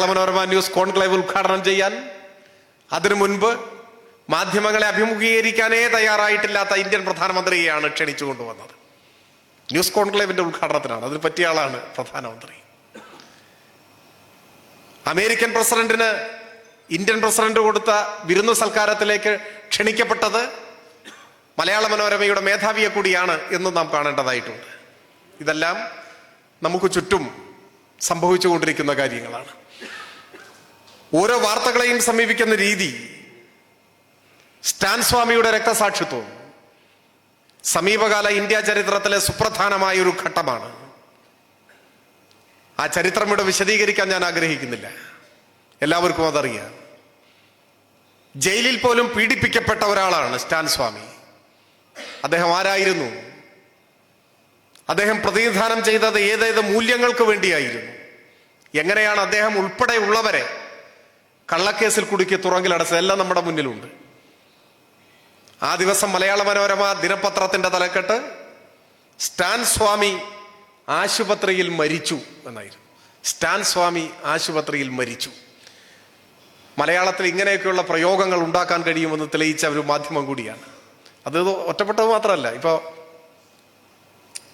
Malayala Manorama news conclave ഉദ്ഘാടനം ചെയ്യാൻ. അതിനു മുൻപ് മാധ്യമങ്ങളെ അഭിമുഖീകരിക്കാനേ തയ്യാറായിട്ടില്ലാത്ത ഇന്ത്യൻ പ്രധാനമന്ത്രിയെയാണ് ക്ഷണിച്ചു കൊണ്ടുവന്നത്. ന്യൂസ് കോൺക്ലേവിന്റെ ഉദ്ഘാടനത്തിനാണ്. അതിന് പറ്റിയ ആളാണ് പ്രധാനമന്ത്രി. അമേരിക്കൻ പ്രസിഡന്റിന് ഇന്ത്യൻ പ്രസിഡന്റ് കൊടുത്ത വിരുന്നു സൽക്കാരത്തിലേക്ക് ക്ഷണിക്കപ്പെട്ടത് മലയാള മനോരമയുടെ മേധാവിയെ കൂടിയാണ് എന്ന് നാം കാണേണ്ടതായിട്ടുണ്ട്. ഇതെല്ലാം നമുക്ക് ചുറ്റും സംഭവിച്ചുകൊണ്ടിരിക്കുന്ന കാര്യങ്ങളാണ്. ഓരോ വാർത്തകളെയും സമീപിക്കുന്ന രീതി സ്റ്റാൻ സ്വാമിയുടെ രക്തസാക്ഷിത്വം സമീപകാല ഇന്ത്യ ചരിത്രത്തിലെ സുപ്രധാനമായ ഒരു ഘട്ടമാണ്. ആ ചരിത്രം ഇവിടെ വിശദീകരിക്കാൻ ഞാൻ ആഗ്രഹിക്കുന്നില്ല. എല്ലാവർക്കും അതറിയാം. ജയിലിൽ പോലും പീഡിപ്പിക്കപ്പെട്ട ഒരാളാണ് സ്റ്റാൻ സ്വാമി. അദ്ദേഹം ആരായിരുന്നു? അദ്ദേഹം പ്രതിനിധാനം ചെയ്തത് ഏതേത് മൂല്യങ്ങൾക്ക് വേണ്ടിയായിരുന്നു? എങ്ങനെയാണ് അദ്ദേഹം ഉൾപ്പെടെയുള്ളവരെ കള്ളക്കേസിൽ കുടുക്കി തുറങ്കിലടച്ചത് എല്ലാം നമ്മുടെ മുന്നിലുണ്ട്. ആ ദിവസം മലയാള മനോരമ ദിനപത്രത്തിന്റെ തലക്കെട്ട് സ്റ്റാൻ സ്വാമി ആശുപത്രിയിൽ മരിച്ചു എന്നായിരുന്നു. സ്റ്റാൻ സ്വാമി ആശുപത്രിയിൽ മരിച്ചു. മലയാളത്തിൽ ഇങ്ങനെയൊക്കെയുള്ള പ്രയോഗങ്ങൾ ഉണ്ടാക്കാൻ കഴിയുമെന്ന് തെളിയിച്ച ഒരു മാധ്യമം കൂടിയാണ്. അത് ഒറ്റപ്പെട്ടത് മാത്രമല്ല. ഇപ്പോൾ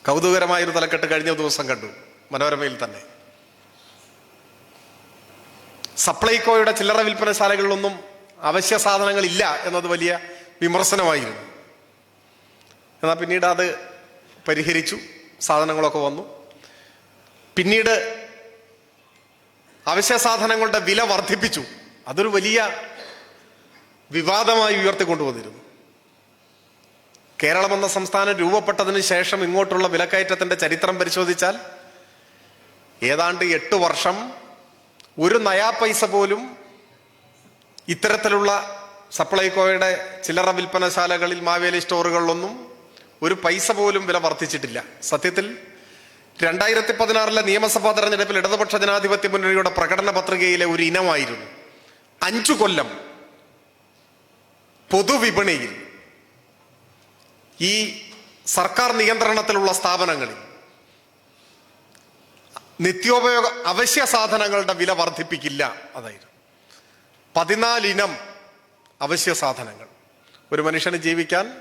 കൗതുകരമായൊരു തലക്കെട്ട് കഴിഞ്ഞ ദിവസം കണ്ടു മനോരമയിൽ തന്നെ. സപ്ലൈകോയുടെ ചില്ലറ വിൽപ്പനശാലകളിലൊന്നും അവശ്യ സാധനങ്ങൾ ഇല്ല എന്നത് വലിയ വിമർശനമായിരുന്നു. എന്നാൽ പിന്നീട് അത് പരിഹരിച്ചു സാധനങ്ങളൊക്കെ വന്നു. പിന്നീട് അവശ്യ സാധനങ്ങളുടെ വില വർദ്ധിപ്പിച്ചു. അതൊരു വലിയ വിവാദമായി ഉയർത്തിക്കൊണ്ടുവന്നിരുന്നു. കേരളം എന്ന സംസ്ഥാനം രൂപപ്പെട്ടതിന് ശേഷം ഇങ്ങോട്ടുള്ള വിലക്കയറ്റത്തിന്റെ ചരിത്രം പരിശോധിച്ചാൽ ഏതാണ്ട് എട്ട് വർഷം ഒരു നയാ പൈസ പോലും ഇത്തരത്തിലുള്ള സപ്ലൈകോയുടെ ചില്ലറ വിൽപ്പനശാലകളിൽ മാവേലി സ്റ്റോറുകളിലൊന്നും ഒരു പൈസ പോലും വില വർദ്ധിച്ചിട്ടില്ല. സത്യത്തിൽ രണ്ടായിരത്തി പതിനാറിലെ നിയമസഭാ തെരഞ്ഞെടുപ്പിൽ ഇടതുപക്ഷ ജനാധിപത്യ മുന്നണിയുടെ പ്രകടന പത്രികയിലെ ഒരു ഇനമായിരുന്നു. അഞ്ചു കൊല്ലം പൊതുവിപണിയിൽ ഈ സർക്കാർ നിയന്ത്രണത്തിലുള്ള സ്ഥാപനങ്ങളിൽ നിത്യോപയോഗ അവശ്യ സാധനങ്ങളുടെ വില വർദ്ധിപ്പിക്കില്ല. അതായിരുന്നു. പതിനാലിനം അവശ്യ സാധനങ്ങൾ. ഒരു മനുഷ്യന് ജീവിക്കാൻ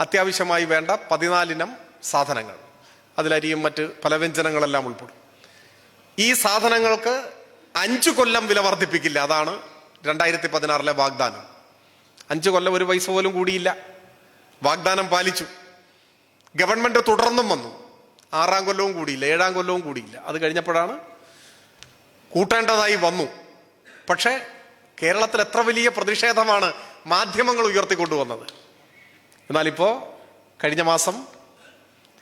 അത്യാവശ്യമായി വേണ്ട പതിനാലിനം സാധനങ്ങൾ. അതിലരിയും മറ്റ് പല വ്യഞ്ജനങ്ങളെല്ലാം ഉൾപ്പെടും. ഈ സാധനങ്ങൾക്ക് അഞ്ചു കൊല്ലം വില വർദ്ധിപ്പിക്കില്ല. അതാണ് രണ്ടായിരത്തി പതിനാറിലെ വാഗ്ദാനം. അഞ്ചു കൊല്ലം ഒരു പൈസ പോലും കൂടിയില്ല. വാഗ്ദാനം പാലിച്ചു. ഗവൺമെന്റ് തുടർന്നും വന്നു. ആറാം കൊല്ലവും കൂടിയില്ല ഏഴാം കൊല്ലവും കൂടിയില്ല. അത് കഴിഞ്ഞപ്പോഴാണ് കൂട്ടേണ്ടതായി വന്നു. പക്ഷേ കേരളത്തിൽ എത്ര വലിയ പ്രതിഷേധമാണ് മാധ്യമങ്ങൾ ഉയർത്തിക്കൊണ്ടുവന്നത്. എന്നാലിപ്പോൾ കഴിഞ്ഞ മാസം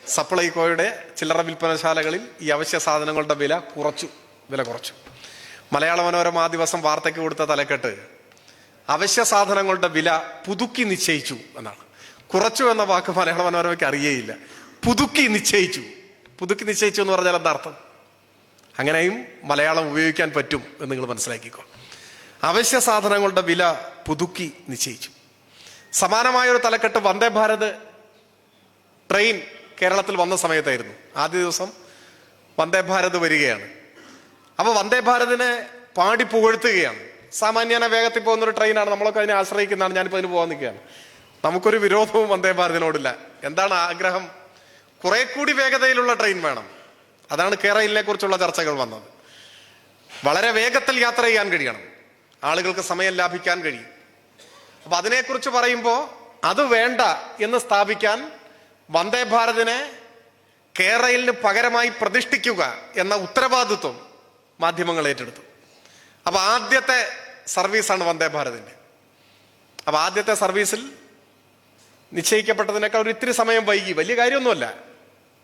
സപ്ലൈകോയുടെ ചില്ലറ വിൽപ്പനശാലകളിൽ ഈ അവശ്യ സാധനങ്ങളുടെ വില കുറച്ചു വില കുറച്ചു. മലയാള മനോരമ ആ ദിവസം വാർത്തയ്ക്ക് കൊടുത്ത തലക്കെട്ട് അവശ്യ സാധനങ്ങളുടെ വില പുതുക്കി നിശ്ചയിച്ചു എന്നാണ്. കുറച്ചു എന്ന വാക്ക് മലയാള മനോരമയ്ക്ക് അറിയേയില്ല. പുതുക്കി നിശ്ചയിച്ചു. പുതുക്കി നിശ്ചയിച്ചു എന്ന് പറഞ്ഞാൽ എന്താ അർത്ഥം? അങ്ങനെയും മലയാളം ഉപയോഗിക്കാൻ പറ്റും എന്ന് നിങ്ങൾ മനസ്സിലാക്കിക്കോ. അവശ്യ സാധനങ്ങളുടെ വില പുതുക്കി നിശ്ചയിച്ചു. സമാനമായ ഒരു തലക്കെട്ട് വന്ദേ ഭാരത് ട്രെയിൻ കേരളത്തിൽ വന്ന സമയത്തായിരുന്നു. ആദ്യ ദിവസം വന്ദേ ഭാരത് വരികയാണ്. അപ്പോൾ വന്ദേ ഭാരതിനെ പാടി പുകഴ്ത്തുകയാണ്. സാമാന്യന വേഗത്തിൽ പോകുന്ന ഒരു ട്രെയിനാണ് നമ്മളൊക്കെ അതിനെ ആശ്രയിക്കുന്നതാണ്. ഞാനിപ്പോൾ അതിന് പോകാൻ നിൽക്കുകയാണ്. നമുക്കൊരു വിരോധവും വന്ദേ ഭാരതിനോടില്ല. എന്താണ് ആഗ്രഹം? കുറെ കൂടി വേഗതയിലുള്ള ട്രെയിൻ വേണം. അതാണ് കേരളയിലെ കുറിച്ചുള്ള ചർച്ചകൾ വന്നത്. വളരെ വേഗത്തിൽ യാത്ര ചെയ്യാൻ കഴിയണം. ആളുകൾക്ക് സമയം ലാഭിക്കാൻ കഴിയും. അപ്പൊ അതിനെക്കുറിച്ച് പറയുമ്പോൾ അത് വേണ്ട എന്ന് സ്ഥാപിക്കാൻ വന്ദേ ഭാരതിനെ കേരളിന് പകരമായി പ്രതിഷ്ഠിക്കുക എന്ന ഉത്തരവാദിത്വം മാധ്യമങ്ങൾ ഏറ്റെടുത്തു. അപ്പൊ ആദ്യത്തെ സർവീസാണ് വന്ദേ ഭാരതിന്റെ അപ്പൊ ആദ്യത്തെ സർവീസിൽ നിശ്ചയിക്കപ്പെട്ടതിനേക്കാൾ ഒരു ഇത്തിരി സമയം വൈകി. വലിയ കാര്യമൊന്നുമല്ല.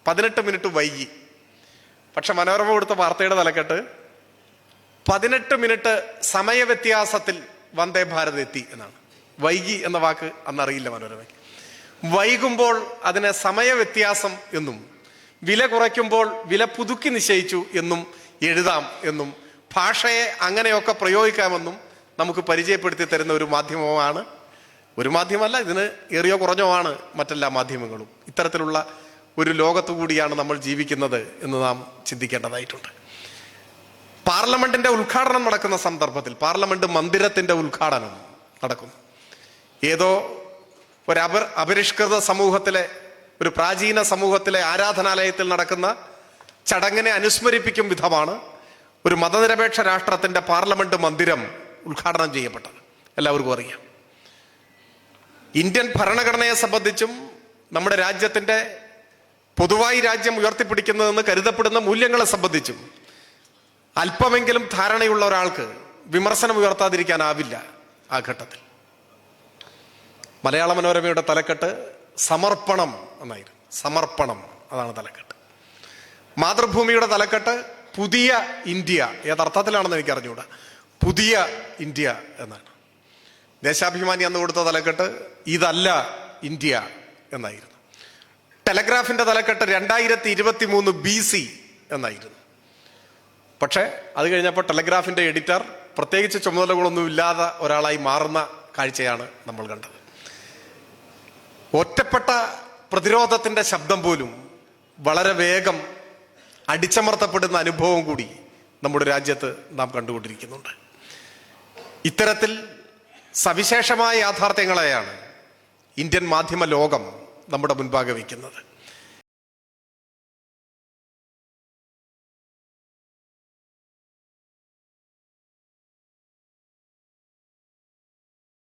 പതിനെട്ട് മിനിറ്റ് വൈകി. പക്ഷെ മനോരമ കൊടുത്ത വാർത്തയുടെ തലക്കെട്ട് പതിനെട്ട് മിനിറ്റ് സമയവ്യത്യാസത്തിൽ വന്ദേ ഭാരത് എത്തി എന്നാണ്. വൈകി എന്ന വാക്ക് അന്നറിയില്ല മനോരമയ്ക്ക്. വൈകുമ്പോൾ അതിനെ സമയവ്യത്യാസം എന്നും വില കുറയ്ക്കുമ്പോൾ വില പുതുക്കി നിശ്ചയിച്ചു എന്നും എഴുതാം എന്നും ഭാഷയെ അങ്ങനെയൊക്കെ പ്രയോഗിക്കാമെന്നും നമുക്ക് പരിചയപ്പെടുത്തി തരുന്ന ഒരു മാധ്യമമാണ്. ഒരു മാധ്യമല്ല ഇതിന് ഏറിയോ കുറഞ്ഞോ ആണ് മറ്റെല്ലാ മാധ്യമങ്ങളും. ഇത്തരത്തിലുള്ള ഒരു ലോകത്തു കൂടിയാണ് നമ്മൾ ജീവിക്കുന്നത് എന്ന് നാം ചിന്തിക്കേണ്ടതായിട്ടുണ്ട്. പാർലമെന്റിന്റെ ഉദ്ഘാടനം നടക്കുന്ന സന്ദർഭത്തിൽ പാർലമെന്റ് മന്ദിരത്തിന്റെ ഉദ്ഘാടനം നടക്കുന്നു. ഏതോ ഒരു അപ അപരിഷ്കൃത സമൂഹത്തിലെ ഒരു പ്രാചീന സമൂഹത്തിലെ ആരാധനാലയത്തിൽ നടക്കുന്ന ചടങ്ങിനെ അനുസ്മരിപ്പിക്കും വിധമാണ് ഒരു മതനിരപേക്ഷ രാഷ്ട്രത്തിന്റെ പാർലമെന്റ് മന്ദിരം ഉദ്ഘാടനം ചെയ്യപ്പെട്ടത്. എല്ലാവർക്കും അറിയാം. ഇന്ത്യൻ ഭരണഘടനയെ സംബന്ധിച്ചും നമ്മുടെ രാജ്യത്തിന്റെ പൊതുവായി രാജ്യം ഉയർത്തിപ്പിടിക്കുന്നതെന്ന് കരുതപ്പെടുന്ന മൂല്യങ്ങളെ സംബന്ധിച്ചും അല്പമെങ്കിലും ധാരണയുള്ള ഒരാൾക്ക് വിമർശനം ഉയർത്താതിരിക്കാനാവില്ല ആ ഘട്ടത്തിൽ. മലയാള മനോരമയുടെ തലക്കെട്ട് സമർപ്പണം എന്നായിരുന്നു. സമർപ്പണം അതാണ് തലക്കെട്ട്. മാതൃഭൂമിയുടെ തലക്കെട്ട് പുതിയ ഇന്ത്യ ഏതർത്ഥത്തിലാണെന്ന് എനിക്ക് അറിഞ്ഞുകൂടാ പുതിയ ഇന്ത്യ എന്നാണ്. ദേശാഭിമാനി അന്ന് കൊടുത്ത തലക്കെട്ട് ഇതല്ല ഇന്ത്യ എന്നായിരുന്നു. ടെലഗ്രാഫിന്റെ തലക്കെട്ട് രണ്ടായിരത്തി ഇരുപത്തി മൂന്ന് ബി സി എന്നായിരുന്നു. പക്ഷേ അത് കഴിഞ്ഞപ്പോൾ ടെലഗ്രാഫിന്റെ എഡിറ്റർ പ്രത്യേകിച്ച് ചുമതലകളൊന്നും ഇല്ലാതെ ഒരാളായി മാറുന്ന കാഴ്ചയാണ് നമ്മൾ കണ്ടത്. ഒറ്റപ്പെട്ട പ്രതിരോധത്തിന്റെ ശബ്ദം പോലും വളരെ വേഗം അടിച്ചമർത്തപ്പെടുന്ന അനുഭവം കൂടി നമ്മുടെ രാജ്യത്ത് നാം കണ്ടുകൊണ്ടിരിക്കുന്നുണ്ട്. ഇത്തരത്തിൽ സവിശേഷമായ യാഥാർത്ഥ്യങ്ങളെയാണ് ഇന്ത്യൻ മാധ്യമ ലോകം നമ്മുടെ മുൻപാകെ വയ്ക്കുന്നത്.